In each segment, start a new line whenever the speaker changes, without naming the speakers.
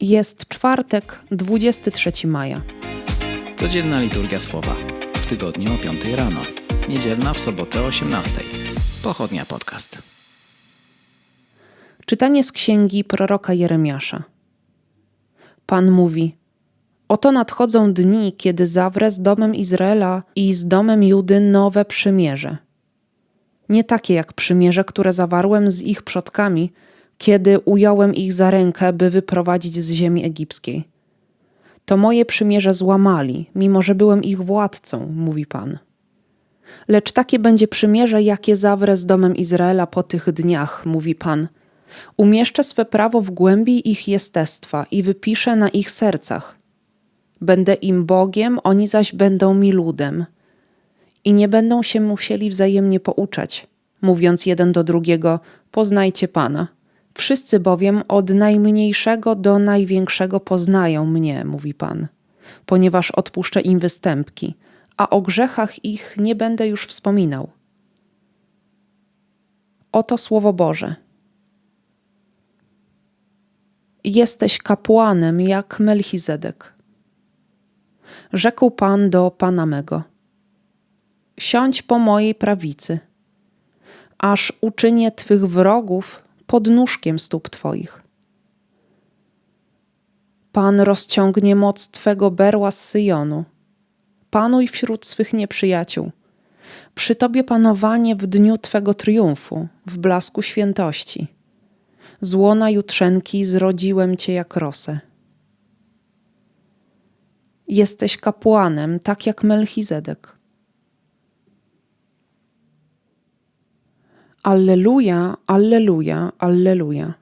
Jest czwartek, 23 maja.
Codzienna liturgia słowa. W tygodniu o 5 rano. Niedzielna w sobotę o 18. Pochodnia podcast.
Czytanie z księgi proroka Jeremiasza. Pan mówi: Oto nadchodzą dni, kiedy zawrę z domem Izraela i z domem Judy nowe przymierze. Nie takie jak przymierze, które zawarłem z ich przodkami, kiedy ująłem ich za rękę, by wyprowadzić z ziemi egipskiej. To moje przymierze złamali, mimo że byłem ich władcą, mówi Pan. Lecz takie będzie przymierze, jakie zawrę z domem Izraela po tych dniach, mówi Pan. Umieszczę swe prawo w głębi ich jestestwa i wypiszę na ich sercach. Będę im Bogiem, oni zaś będą mi ludem. I nie będą się musieli wzajemnie pouczać, mówiąc jeden do drugiego: Poznajcie Pana. Wszyscy bowiem od najmniejszego do największego poznają mnie, mówi Pan, ponieważ odpuszczę im występki, a o grzechach ich nie będę już wspominał. Oto słowo Boże. Jesteś kapłanem jak Melchizedek. Rzekł Pan do Pana mego: Siądź po mojej prawicy, aż uczynię Twych wrogów pod nóżkiem stóp Twoich. Pan rozciągnie moc Twego berła z Syjonu. Panuj wśród swych nieprzyjaciół. Przy Tobie panowanie w dniu Twego triumfu, w blasku świętości. Z łona jutrzenki zrodziłem Cię jak rosę. Jesteś kapłanem, tak jak Melchizedek. Alleluja, alleluja, alleluja.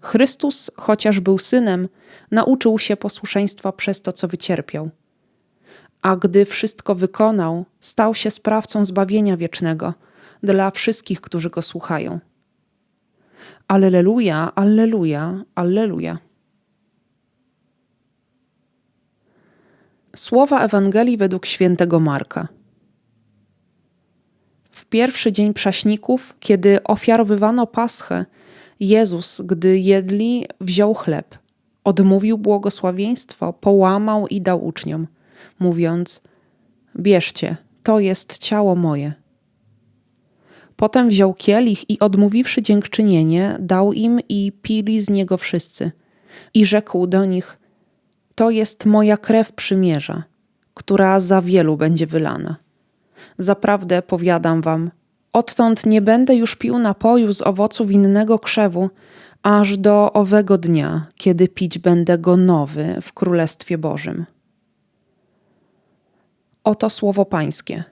Chrystus, chociaż był synem, nauczył się posłuszeństwa przez to, co wycierpiał. A gdy wszystko wykonał, stał się sprawcą zbawienia wiecznego dla wszystkich, którzy go słuchają. Alleluja, alleluja, alleluja. Słowa Ewangelii według świętego Marka. Pierwszy dzień prześników, kiedy ofiarowywano paschę, Jezus, gdy jedli, wziął chleb, odmówił błogosławieństwo, połamał i dał uczniom, mówiąc: Bierzcie, to jest ciało moje. Potem wziął kielich i odmówiwszy dziękczynienie, dał im i pili z niego wszyscy. I rzekł do nich: To jest moja krew przymierza, która za wielu będzie wylana. Zaprawdę powiadam wam, odtąd nie będę już pił napoju z owoców innego krzewu, aż do owego dnia, kiedy pić będę go nowy w Królestwie Bożym. Oto słowo Pańskie.